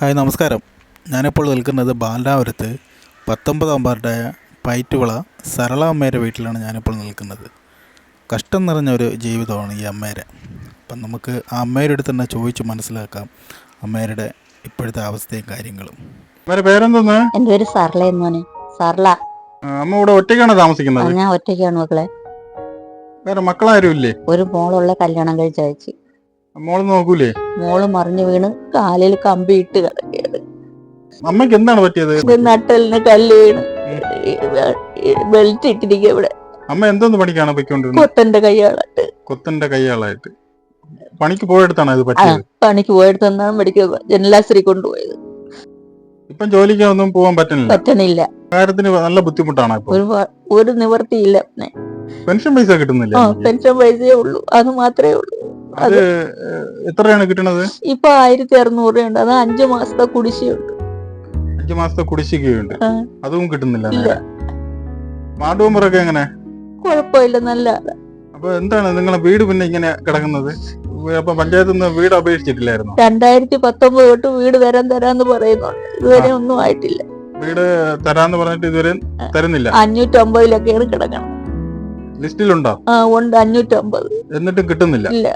Hi നമസ്കാരം. ഞാനിപ്പോൾ നിൽക്കുന്നത് ബാലാപുരത്ത് പത്തൊമ്പതാം വാർഡായ പൈറ്റുവിള സരള അമ്മയുടെ വീട്ടിലാണ് ഞാനിപ്പോൾ നിൽക്കുന്നത്. കഷ്ടം നിറഞ്ഞ ഒരു ജീവിതമാണ് ഈ അമ്മേരെ അപ്പം നമുക്ക് ആ അമ്മയുടെ അടുത്ത് തന്നെ ചോദിച്ച് മനസ്സിലാക്കാം അമ്മേരുടെ ഇപ്പോഴത്തെ അവസ്ഥയും കാര്യങ്ങളും. അവരെ പേരെന്തോന്ന്? എന്റെ പേര് അമ്മ ഇവിടെ ഒറ്റയ്ക്കാണ് താമസിക്കുന്നത്? ഞാൻ ഒറ്റയ്ക്കാണ് മക്കളെ. വേറെ മക്കളാരും ഇല്ലേ ഒരു മോളുള്ള കല്യാണം കഴിച്ച് അയച്ചു. മോൾ നോക്കൂലേ? മോൾ മറിഞ്ഞു വീണ് കാലിൽ കമ്പി ഇട്ട് കിടക്കുകയാണ്. അമ്മയ്ക്ക് എന്താണ് പറ്റിയത്? നട്ടലിന് കല്ല് വീണ്. ബെൽറ്റ് ഇട്ടിരിക്കുക ഇവിടെ. അമ്മ എന്തോന്ന് പണിക്കാണ് പൊയ്ക്കൊണ്ടിരുന്നത്? കൊത്തന്റെ കൈയാളായിട്ട് കൊത്തന്റെ കൈയാളായിട്ട് പണിക്ക് പോയെടുത്താണ് ഇത് പറ്റിയത്? പണിക്ക് പോയെടുത്താണ് മെഡിക്കൽ ജനലാശ്രീ കൊണ്ടുപോയത്. ഇപ്പം ജോലിക്കൊന്നും പോകാൻ പറ്റുന്നില്ല? പറ്റണില്ല. കാര്യത്തിന് നല്ല ബുദ്ധിമുട്ടാണ് ഒരു ഒരു നിവർത്തിയില്ല പെൻഷൻ പൈസ കിട്ടുന്നില്ല? പെൻഷൻ പൈസയേ ഉള്ളൂ. അത് മാത്രമേ ഉള്ളൂ. അത് എത്രയാണ് കിട്ടണത്? ഇപ്പൊ ആയിരത്തി അറുന്നൂറ് രൂപ ഉണ്ട് അത് അഞ്ചു മാസത്തെ കുടിശ്ശിയുണ്ട് അഞ്ചു മാസത്തെ കുടിശ്ശികയുണ്ട്. അതും കിട്ടുന്നില്ല. നേരെ വാർഡ് മെമ്പറൊക്കെ എങ്ങനെ? കുഴപ്പമില്ല നല്ല ആളാ. അപ്പൊ എന്താണ് നിങ്ങളെ വീട് പിന്നെ ഇങ്ങനെ കിടക്കുന്നത്? അപ്പൊ പഞ്ചായത്തിൽ നിന്ന് വീട് അപേക്ഷിച്ചിട്ടില്ലായിരുന്നു? രണ്ടായിരത്തി പത്തൊമ്പത് തൊട്ട് വീട് വരാൻ തരാന്ന് പറയുന്നുണ്ട്. ഇതുവരെ ഒന്നും ആയിട്ടില്ല. വീട് തരാന്ന് പറഞ്ഞിട്ട് ഇതുവരെ തരുന്നില്ല? അഞ്ഞൂറ്റമ്പതിലൊക്കെയാണ് കിടക്കണം ലിസ്റ്റിലുണ്ടോ? ആ ഉണ്ട് അഞ്ഞൂറ്റമ്പത്. എന്നിട്ടും കിട്ടുന്നില്ല? ഇല്ല.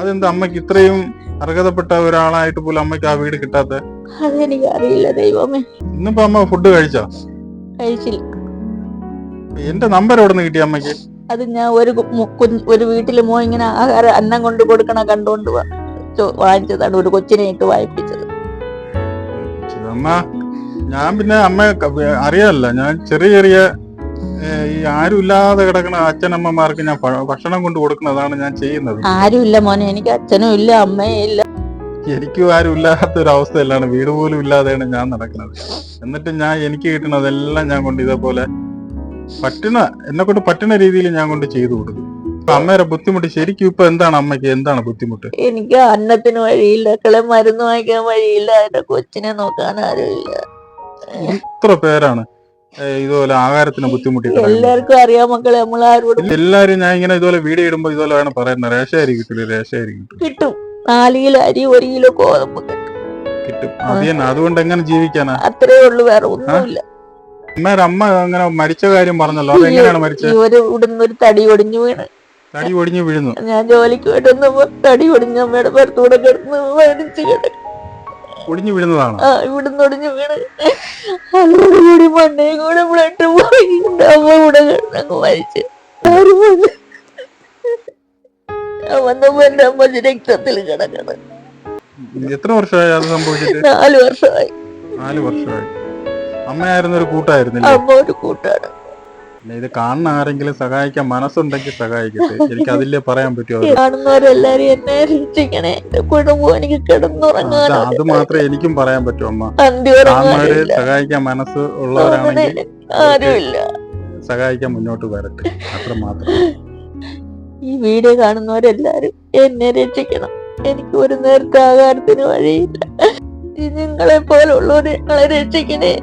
അതെന്താ അമ്മയ്ക്ക് ഇത്രയും അർഹതപ്പെട്ട ഒരാളായിട്ട് പോലും അമ്മയ്ക്ക് ആ വീട് കിട്ടാത്ത? അതെനിക്ക് അറിയില്ല ദൈവമേ. ഇന്നിപ്പോ അമ്മ ഫുഡ് കഴിച്ചോ? കഴിച്ചില്ല. എന്റെ നമ്പർ എവിടെ നിന്ന് കിട്ടി അമ്മയ്ക്ക്? അത് ഞാൻ ഒരു ഒരു വീട്ടിൽ മോ ഇങ്ങനെ ആഹാരം അന്നം കൊണ്ട് കൊടുക്കണ കണ്ടുകൊണ്ട് വാങ്ങിച്ചതാണ് ഒരു കൊച്ചിനെ ഇട്ട് വായിപ്പിച്ചത്. അമ്മ ഞാൻ പിന്നെ അമ്മ അറിയാമല്ല ഞാൻ ചെറിയ ചെറിയ ഈ ആരുമില്ലാതെ കിടക്കുന്ന അച്ഛനമ്മമാർക്ക് ഞാൻ ഭക്ഷണം കൊണ്ട് കൊടുക്കുന്നതാണ് ഞാൻ ചെയ്യുന്നത്. ആരുമില്ല മോനെ എനിക്ക് അച്ഛനും ഇല്ല അമ്മയും ഇല്ല. എനിക്കും ആരും ഇല്ലാത്ത ഒരു അവസ്ഥയിലാണ് വീട് പോലും ഇല്ലാതെയാണ് ഞാൻ നടക്കുന്നത്. എന്നിട്ട് ഞാൻ എനിക്ക് കിട്ടുന്നതെല്ലാം ഞാൻ കൊണ്ട് ഇതേപോലെ പറ്റുന്ന എന്നെ കൊണ്ട് പറ്റുന്ന രീതിയിൽ ഞാൻ കൊണ്ട് ചെയ്തു കൊടുക്കും. അമ്മയുടെ ബുദ്ധിമുട്ട് ശരിക്കും ഇപ്പൊ എന്താണ് അമ്മയ്ക്ക്? എന്താണ് ബുദ്ധിമുട്ട്? എനിക്ക് അന്നത്തിന് വഴിയില്ല കിളെ മരുന്ന് വാങ്ങിക്കാൻ വഴിയില്ല എന്റെ കൊച്ചിനെ നോക്കാൻ ആരുമില്ല. ഇത്ര പേരാണ്. ഇതുപോലെ ആഹാരത്തിന് ബുദ്ധിമുട്ടി എല്ലാവർക്കും അറിയാം മക്കളെ നമ്മൾ ആരോടും എല്ലാരും ഞാൻ ഇങ്ങനെ ഇതുപോലെ വീഡിയോ ഇടുമ്പോ ഇതുപോലെ വേണം പറയുന്നത്. റേഷാരി കിട്ടില്ല റേഷാരി കിട്ടും. കിട്ടും. നാല് കിലോ അരി ഒരു കിലോ ഗോതമ്പ് കിട്ടും. അത് തന്നെ അതുകൊണ്ട് എങ്ങനെ ജീവിക്കാനാ? അത്രേ ഉള്ളു വേറെ ഒന്നുമില്ല. അമ്മ അങ്ങനെ മരിച്ച കാര്യം പറഞ്ഞല്ലോ അതെങ്ങനെയാണ് മരിച്ചത് ഇവർ ഇവിടുന്ന് ഒരു തടി ഒടിഞ്ഞു വീണ്. തടി ഒടിഞ്ഞു വീഴുന്നു. ഞാൻ ജോലിക്ക് പോയിട്ട് തടി ഒടിഞ്ഞ അമ്മയുടെ പുറത്തുകൂടെ കിടന്ന് മരിച്ചു കിടക്കും. ഒടിഞ്ഞു വീഴുന്നതാണ്? ആ ഇവിടുന്ന് ഒടിഞ്ഞു വീണ്. കൂടി മണ്ണേ കൂടെ ബ്ലഡ് പോയി എന്റെ അമ്മ കൂടെ കിടന്നങ്ങ് മരിച്ചു. ആരും വന്ന് ഞാൻ വന്നപ്പോ എന്റെ അമ്മ രക്തത്തിൽ കിടക്കണം എത്ര വർഷമായി അത് സംഭവിച്ചിട്ട്? നാല് വർഷമായി. നാല് വർഷമായി. അമ്മയായിരുന്ന ഒരു കൂട്ടായിരുന്നില്ലേ? അമ്മ ഒരു കൂട്ടാണ്. ഇത് കാണുന്ന ആരെങ്കിലും സഹായിക്കാൻ മനസ്സുണ്ടെങ്കിൽ സഹായിക്കട്ടെ. എനിക്ക് അതില്ലേ പറയാൻ പറ്റുമോ കാണുന്നവരെല്ലാരും എന്നെ രക്ഷിക്കണേ എന്റെ കുടുംബം എനിക്ക് കിടന്നുറങ്ങാൻ അത് മാത്രമേ എനിക്കും പറയാൻ പറ്റൂ അമ്മ. കാണുന്നവര് സഹായിക്കാൻ മനസ്സ് ഉള്ളവരാണെങ്കിൽ ആരുമില്ല സഹായിക്കാൻ മുന്നോട്ട് വരട്ടെ. അത്ര മാത്രം. ഈ വീഡിയോ കാണുന്നവരെല്ലാരും എന്നെ രക്ഷിക്കണം. എനിക്ക് ഒരു നേരത്തെ ആഹാരത്തിന് വഴിയില്ല. നിങ്ങളെ പോലുള്ളവർ രക്ഷിക്കണേ.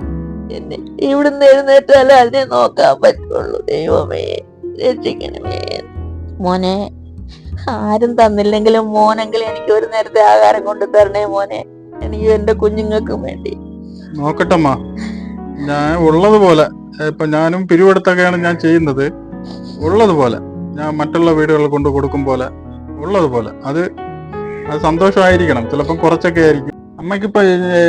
എന്നെ ഇവിടുന്ന് എഴുന്നേറ്റാലേ അതിനെ നോക്കാൻ പറ്റുള്ളൂ. ദൈവമേ രക്ഷിക്കണമേ. മോനെ ആരും തന്നില്ലെങ്കിലും മോനെങ്കിലും എനിക്ക് ഒരു നേരത്തെ ആഹാരം കൊണ്ടു തരണേ മോനെ. എനിക്ക് എന്റെ കുഞ്ഞുങ്ങൾക്കും വേണ്ടി. നോക്കട്ടമ്മ ഞാൻ ഉള്ളതുപോലെ ഇപ്പൊ ഞാനും പിരിവെടുത്തൊക്കെയാണ് ഞാൻ ചെയ്യുന്നത്. ഉള്ളതുപോലെ ഞാൻ മറ്റുള്ള വീടുകളിൽ കൊണ്ട് കൊടുക്കും പോലെ ഉള്ളതുപോലെ. അത് അത് സന്തോഷമായിരിക്കണം. ചിലപ്പം കുറച്ചൊക്കെ ആയിരിക്കും. അമ്മയ്ക്ക് ഇപ്പൊ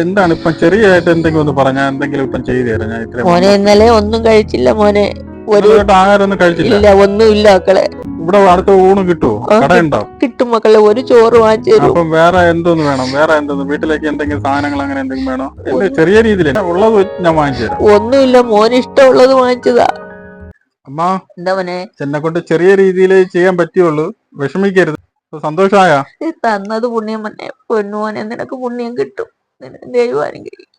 എന്താണ് ഇപ്പൊ ചെറിയതായിട്ട് എന്തെങ്കിലും ഒന്ന് പറഞ്ഞാ എന്തെങ്കിലും ഇപ്പം ചെയ്തു തരാം. ഞാൻ മോനെ ഇന്നലെ ഒന്നും കഴിച്ചില്ല മോനെ. ഒരു ഇതുവരെയായിട്ട് ആഹാരം ഒന്നും കഴിച്ചില്ല. ഇല്ല ഒന്നും ഇല്ല മക്കളെ. ഇവിടെ അടുത്ത ഊണ് കിട്ടുമോ ആ, കടയുണ്ടോ? കിട്ടും മക്കളെ ഒരു ചോറ് വാങ്ങിച്ചു തരും. അപ്പം വേറെ എന്തോന്ന് വേണം? വേറെ എന്തോന്ന്? വീട്ടിലേക്ക് എന്തെങ്കിലും സാധനങ്ങൾ അങ്ങനെ എന്തെങ്കിലും വേണോ? എന്റെ ചെറിയ രീതിയിൽ ഉള്ളത് ഞാൻ വാങ്ങിച്ചു തരാം. ഒന്നുമില്ല മോന് ഇഷ്ടമുള്ളത് വാങ്ങിച്ചതാ. അമ്മ എന്താ മോനെ? എന്നെ കൊണ്ട് ചെറിയ രീതിയിൽ ചെയ്യാൻ പറ്റുള്ളൂ. വിഷമിക്കരുത്. സന്തോഷമായ തന്നത് പുണ്യം മോനെ. പൊന്നുമോനെ നിനക്ക് പുണ്യം കിട്ടും. നിനക്ക് ദൈവം അനുഗ്രഹിക്കും.